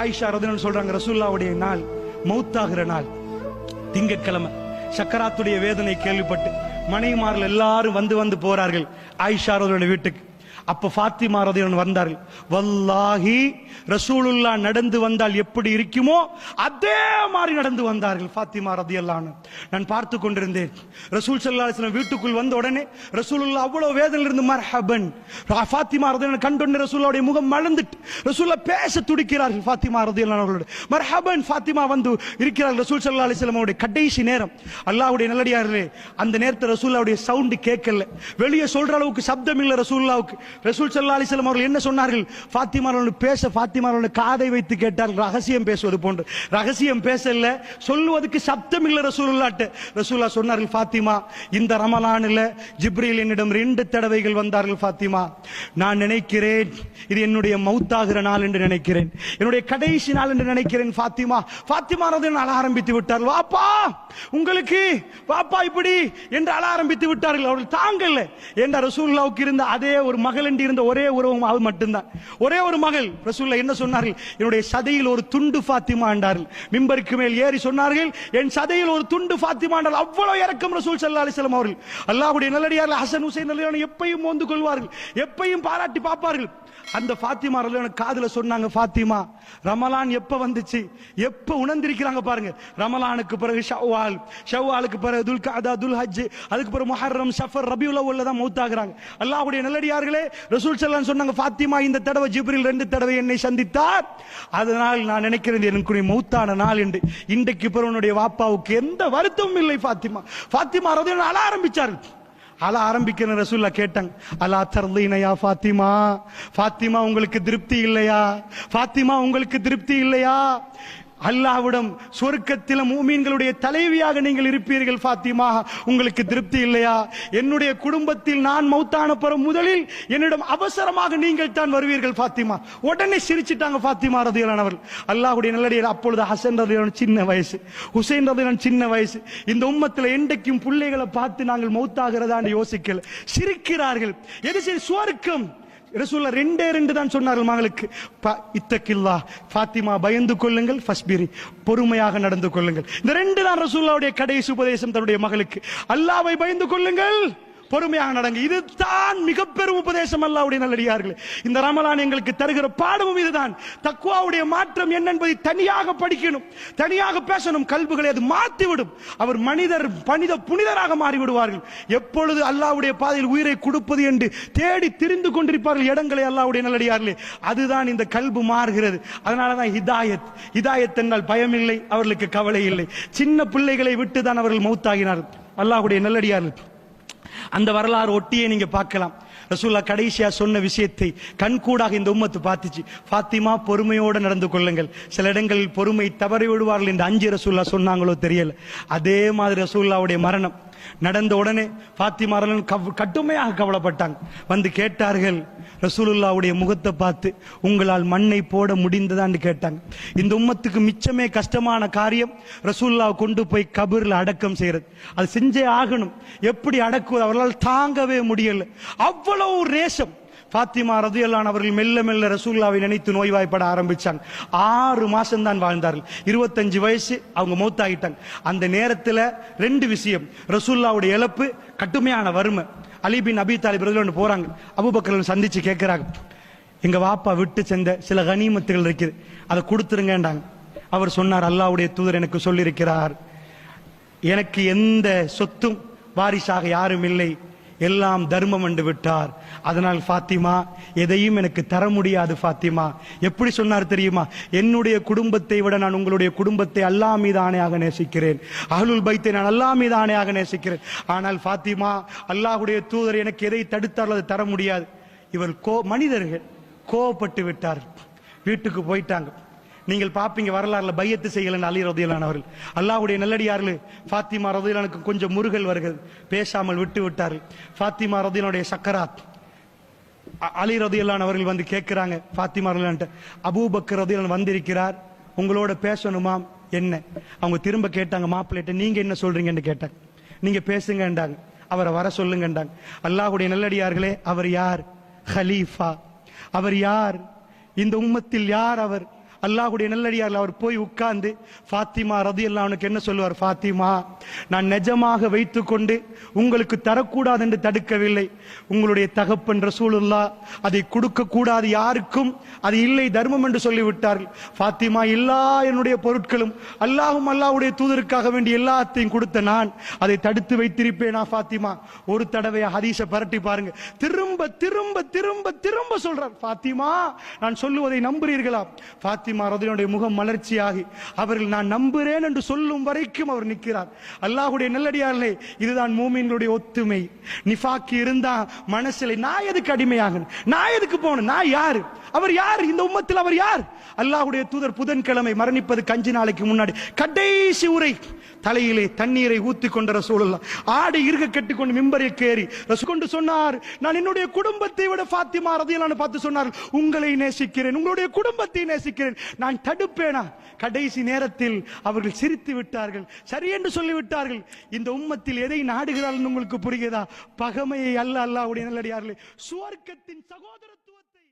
ஆயிஷா ரதினு சொல்றாங்க ரசூல்லாவுடைய நாள் மௌத்தாகிற நாள். திங்கட்கிழமை. சக்கராத்துடைய வேதனை கேள்விப்பட்டு மனைவிமார்கள் எல்லாரும் வந்து வந்து போறார்கள் ஆயிஷா ரதினுடைய வீட்டுக்கு. அப்ப ஃபாத்திமா ரதியன் வந்தார்கள். வல்லாஹி ரசூலுல்லா நடந்து வந்தால் எப்படி இருக்குமோ அதே மாதிரி நடந்து வந்தார்கள் ஃபாத்திமா ரதியல்லான்னு நான் பார்த்து கொண்டிருந்தேன். ரசூல் ஸல்லல்லாஹு வீட்டுக்குள் வந்த உடனே ரசூலுல்லா அவ்வளவு வேதனையில் இருந்து மர்ஹபன் ஃபாத்திமா ரதியன் கண்டொன்னு ரசூல்லாவுடைய முகம் மலர்ந்துட்டு ரசூல்லா பேச துடிக்கிறார்கள் ஃபாத்திமா ரதியல்லான் அவர்களோட மர்ஹபன் ஃபாத்திமா வந்து இருக்கிறார்கள். ரசூல் சல்லா அலைஹி அவருடைய கடைசி நேரம். அல்லாவுடைய நல்லடியார்களே அந்த நேரத்தில் ரசூல்லாவுடைய சவுண்டு கேட்கல. வெளியே சொல்ற அளவுக்கு சப்தம் இல்லை ரசூல்லாவுக்கு ரசூல் சல்லா அலைஹி அவர்கள் என்ன சொன்னார்கள்? ஃபாத்திமா பேச ஃபாத்திமா காதை வைத்து கேட்டார்கள். ரகசியம் பேசுவது போன்று. ரகசியம் பேசல. சொல்லுவதற்கு சப்தம் இல்லை ரசூலுல்லாட்டு. ரசூல்லா சொன்னார்கள் ஃபாத்திமா இந்த ரமலானில் ஜிப்ரீல் என்னிடம் ரெண்டு தடவைகள் வந்தார்கள் ஃபாத்திமா. நான் நினைக்கிறேன் இது என்னுடைய மௌத்தாகிற நாள் என்று நினைக்கிறேன். என்னுடைய கடைசி நாள் என்று நினைக்கிறேன் ஃபாத்திமா. ஃபாத்திமா அழ ஆரம்பித்து விட்டார்கள். வாப்பா உங்களுக்கு வாப்பா இப்படி என்று அழ ஆரம்பித்து விட்டார்கள். அவர்கள் தாங்கல்ல என்ற ரசூல்லாவுக்கு இருந்த அதே ஒரு மகள் என்று இருந்த ஒரே உறவும் அது மட்டும்தான். ஒரே ஒரு மகள் ரசூல்லா என்ன சொன்னார்கள்? என்னுடைய சதையில் ஒரு துண்டு ஃபாத்திமா என்றார்கள். மிம்பருக்கு மேல் ஏறி சொன்னார்கள் என் சதையில் ஒரு துண்டு ஃபாத்திமா என்றால் அவ்வளவு இறக்கம் ரசூல் சல்லா அலிஸ்லாம் அவர்கள். அல்லாஹுடைய நல்லடியார்கள் ஹசன் ஹுசைன் நல்லடியான எப்பையும் மோந்து கொள்வார்கள் எப்பையும் பாராட்டி பார்ப்பார்கள். அந்த ஃபாத்திமா ரலியான காதுல சொன்னாங்க ஃபாத்திமா ரமலான் எப்ப வந்துச்சு? எப்ப உணர்ந்திருக்கிறாங்க பாருங்க. ரமலானுக்கு பிறகு ஷவ்வால் ஷவ்வாலுக்கு பிறகு துல் காதா துல் ஹஜ் அதுக்கு பிறகு முஹர்ரம் சஃபர் ரபியுல் அவ்வல்ல தான் மௌத்தாகிறாங்க. அல்லாஹ்வுடைய நல்லடியார்களே ரசூல் ஸல்லல்லாஹு சொன்னாங்க ஃபாத்திமா இந்த தடவை ஜிப்ரில் ரெண்டு தடவை என்னை சந்தித்தார். அதனால் நான் நினைக்கிறேன் எனக்கு மௌத்தான நாள் என்று. இன்றைக்கு பிறகு உன்னுடைய வாப்பாவுக்கு எந்த வருத்தமும் இல்லை ஃபாத்திமா. ஃபாத்திமா ரலியல்லாஹு அழ ஆரம்பிச்சார்கள் அழ ஆரம்பிக்கிற ரசூல்லா கேட்டாங்க அலா தர்லீனையா ஃபாத்திமா? ஃபாத்திமா உங்களுக்கு திருப்தி இல்லையா? ஃபாத்திமா உங்களுக்கு திருப்தி இல்லையா? அல்லாஹ்விடம் சொர்க்கத்தில மூமீன்களுடைய தலைவியாக நீங்கள் இருப்பீர்கள் ஃபாத்திமா. உங்களுக்கு திருப்தி இல்லையா? என்னுடைய குடும்பத்தில் நான் மௌத்தான பிற முதலில் என்னிடம் அவசரமாக நீங்கள் தான் வருவீர்கள் ஃபாத்திமா. உடனே சிரிச்சிட்டாங்க ஃபாத்திமா ரதியலானவர்கள் அல்லாஹுடைய நல்லடியார் அப்பொழுது ஹசன் ரதியான சின்ன வயசு ஹுசைன் ரதியான சின்ன வயசு. இந்த உம்மத்தில் என்றைக்கும் பிள்ளைகளை பார்த்து நாங்கள் மௌத்தாகிறதான்னு யோசிக்கல. சிரிக்கிறார்கள். எது சரி சுவர்க்கம்? ரசூல்லா ரெண்டே ரெண்டு தான் சொன்னார்கள் மகளுக்கு. இத்தக்கில்லா ஃபாத்திமா பயந்து கொள்ளுங்கள் ஃபஸ்பிரி பொறுமையாக நடந்து கொள்ளுங்கள். இந்த ரெண்டு தான் ரசூல்லாவுடைய கடைசி உபதேசம் தன்னுடைய மகளுக்கு. அல்லாவை பயந்து கொள்ளுங்கள். பொறுமையாக நடங்க. இதுதான் மிக பெரும் உபதேசம் அல்லாவுடைய நல்லடியார்களே. இந்த ரமலான் எங்களுக்கு தருகிற பாடமும் இதுதான். தக்குவாவுடைய மாற்றம் என்னென்பதை தனியாக படிக்கணும். தனியாக பேசணும். கல்புகளை அது மாற்றிவிடும். அவர் மனிதர் மனித புனிதராக மாறிவிடுவார்கள். எப்பொழுது அல்லாவுடைய பாதையில் உயிரை கொடுப்பது என்று தேடி திரிந்து கொண்டிருப்பார்கள் இடங்களை அல்லாவுடைய நல்லடியார்களே அதுதான் இந்த கல்பு மாறுகிறது. அதனால தான் ஹிதாயத். ஹிதாயத் என்றால் பயமில்லை அவர்களுக்கு கவலை இல்லை. சின்ன பிள்ளைகளை விட்டு தான் அவர்கள் மௌத்தாகினார்கள். அல்லாஹுடைய நல்லடியார்கள். அந்த வரலாறு ஒட்டியே நீங்க பார்க்கலாம். ரசூல்லா கடைசியா சொன்ன விஷயத்தை கண்கூடாக இந்த உம்மத்து பார்த்துச்சு. ஃபாத்திமா பொறுமையோடு நடந்து கொள்ளுங்கள். சில இடங்களில் பொறுமை தவறி விடுவார்கள் என்று அஞ்சு ரசூல்லா சொன்னாங்களோ தெரியல. அதே மாதிரி ரசூல்லாவுடைய மரணம். நடந்த உடனே பாத்திமாரலன் கவ் கட்டுமையாக கவலைப்பட்டாங்க. வந்து கேட்டார்கள் ரசூலுல்லாவுடைய முகத்தை பார்த்து உங்களால் மண்ணை போட முடிந்ததான்னு கேட்டாங்க. இந்த உம்மத்துக்கு மிச்சமே கஷ்டமான காரியம் ரசூலுல்லாவை கொண்டு போய் கபூரில் அடக்கம் செய்யறது. அது செஞ்சே ஆகணும். எப்படி அடக்குவது? அவர்களால் தாங்கவே முடியல. அவ்வளவு நேசம் ஃபாத்திமா ரதியல்லான் அவர்கள் மெல்ல மெல்ல ரசூல்லாவை நினைத்து நோய்வாய்ப்பட ஆரம்பிச்சாங்க. ஆறு மாசம் தான் வாழ்ந்தார்கள். இருபத்தஞ்சு வயசு அவங்க மௌத்தாகிட்டாங்க அந்த நேரத்தில் ரெண்டு விஷயம். ரசூல்லாவுடைய இழப்பு கட்டுமையான வறுமை. அலிபின் அபி தாலிப் ரதியல்லான் போறாங்க. அபூபக்கர் சந்திச்சு கேட்கிறாங்க எங்க வாப்பா விட்டு சென்ற சில கனிமத்துகள் இருக்குது. அதை கொடுத்துருங்கன்றாங்க. அவர் சொன்னார் அல்லாவுடைய தூதர் எனக்கு சொல்லியிருக்கிறார். எனக்கு எந்த சொத்தும் வாரிசாக யாரும் இல்லை. எல்லாம் தர்மம் என்று விட்டார். அதனால் ஃபாத்திமா எதையும் எனக்கு தர முடியாது ஃபாத்திமா. எப்படி சொன்னார் தெரியுமா? என்னுடைய குடும்பத்தை விட நான் உங்களுடைய குடும்பத்தை அல்லா மீது ஆணையாக நேசிக்கிறேன். அகலுல் பைத்தை நான் அல்லா மீது ஆணையாக நேசிக்கிறேன். ஆனால் ஃபாத்திமா அல்லாஹ்வுடைய தூதர் எனக்கு எதை தடுத்தாலும் அதை தர முடியாது. இவர் கோ மனிதர்கள் கோவப்பட்டு விட்டார் வீட்டுக்கு போயிட்டாங்க. நீங்கள் பார்ப்பீங்க வரலாறுல பையத்து செய்யலன்னு அலி ரதியலானவர்கள் அல்லாஹ்வுடைய நல்லடியார்கள் ஃபாத்திமா ரதியலானுக்கு கொஞ்சம் முருகல் வருகள் பேசாமல் விட்டு விட்டார்கள் ஃபாத்திமா ரதியனுடைய சக்கராத். அ- அலி ரதியலான் அவர்கள் வந்து கேட்கிறாங்க ஃபாத்திமா ரதியலான்ட்ட அபூபக்கர் ரதியலான் வந்திருக்கிறார். உங்களோட பேசணுமாம் என்ன? அவங்க திரும்ப கேட்டாங்க மாப்பிள்ளைட்ட நீங்க என்ன சொல்றீங்கன்னு கேட்டாங்க நீங்க பேசுங்கன்றாங்க. அவரை வர சொல்லுங்கன்றாங்க. அல்லாஹுடைய நல்லடியார்களே அவர் யார்? ஹலீஃபா. அவர் யார்? இந்த உம்மத்தில் யார் அவர்? அல்லாஹுடைய நல்லடியார்ல அவர் போய் உட்கார்ந்து ஃபாத்திமா ரதி அவனுக்கு என்ன சொல்லுவார்? ஃபாத்திமா நான் நிஜமாக வைத்துக்கொண்டு உங்களுக்கு தரக்கூடாது என்று தடுக்கவில்லை. உங்களுடைய தகப்பன் ரசூலுல்லா அதை கொடுக்க கூடாது யாருக்கும் அது இல்லை தர்மம் என்று சொல்லிவிட்டார்கள். ஃபாத்திமா எல்லா என்னுடைய பொருட்களும் அல்லாஹும் அல்லாவுடைய தூதருக்காக வேண்டிய எல்லாத்தையும் கொடுத்த நான் அதை தடுத்து வைத்திருப்பேனா ஃபாத்திமா? ஒரு தடவை ஹதீஸ பரட்டி பாருங்க. திரும்ப திரும்ப திரும்ப திரும்ப சொல்றார். ஃபாத்திமா நான் சொல்லுவதை நம்புறீர்களா? ஃபாத்திமா ரதியனுடைய முகம் மலர்ச்சியாகி அவர்கள் நான் நம்புறேன் என்று சொல்லும் வரைக்கும் அவர் நிற்கிறார். அல்லாஹுடைய நல்லடியார்களே இதுதான் மூமின்களுடைய ஒத்துமை. நிஃபாக்கி இருந்தா மனசுல நான் எதுக்கு அடிமையாகணும்? நான் எதுக்கு போகணும்? நான் யாரு? அவர் யார்? இந்த உம்மத்தில் அவர் யார்? அல்லாஹுடைய தூதர் புதன்கிழமை மரணிப்பது கஞ்சி நாளைக்கு முன்னாடி. கடைசி உரை. தலையிலே தண்ணீரை ஊத்தி கொண்ட ரசூலுல்லா ஆடு இருக கட்டிக்கொண்டு மிம்பரில் கேறி ரசூ கொண்டு சொன்னார் நான் என்னுடைய குடும்பத்தை விட ஃபாத்திமா ரதியலான்னு பார்த்து சொன்னார் உங்களை நேசிக்கிறேன் உங்களுடைய குடும்பத்தை நேசிக்கிறேன். நான் தடுப்பேனா? கடைசி நேரத்தில் அவர்கள் சிரித்து விட்டார்கள். சரி என்று சொல்லிவிட்டார்கள். இந்த உம்மத்தில் எதை நாடுகிறார்கள் உங்களுக்கு புரிகிறதா? பகமையை அல்ல அல்லாவுடைய நல்லடியார்களே சுவர்க்கத்தின் சகோதரத்துவத்தை.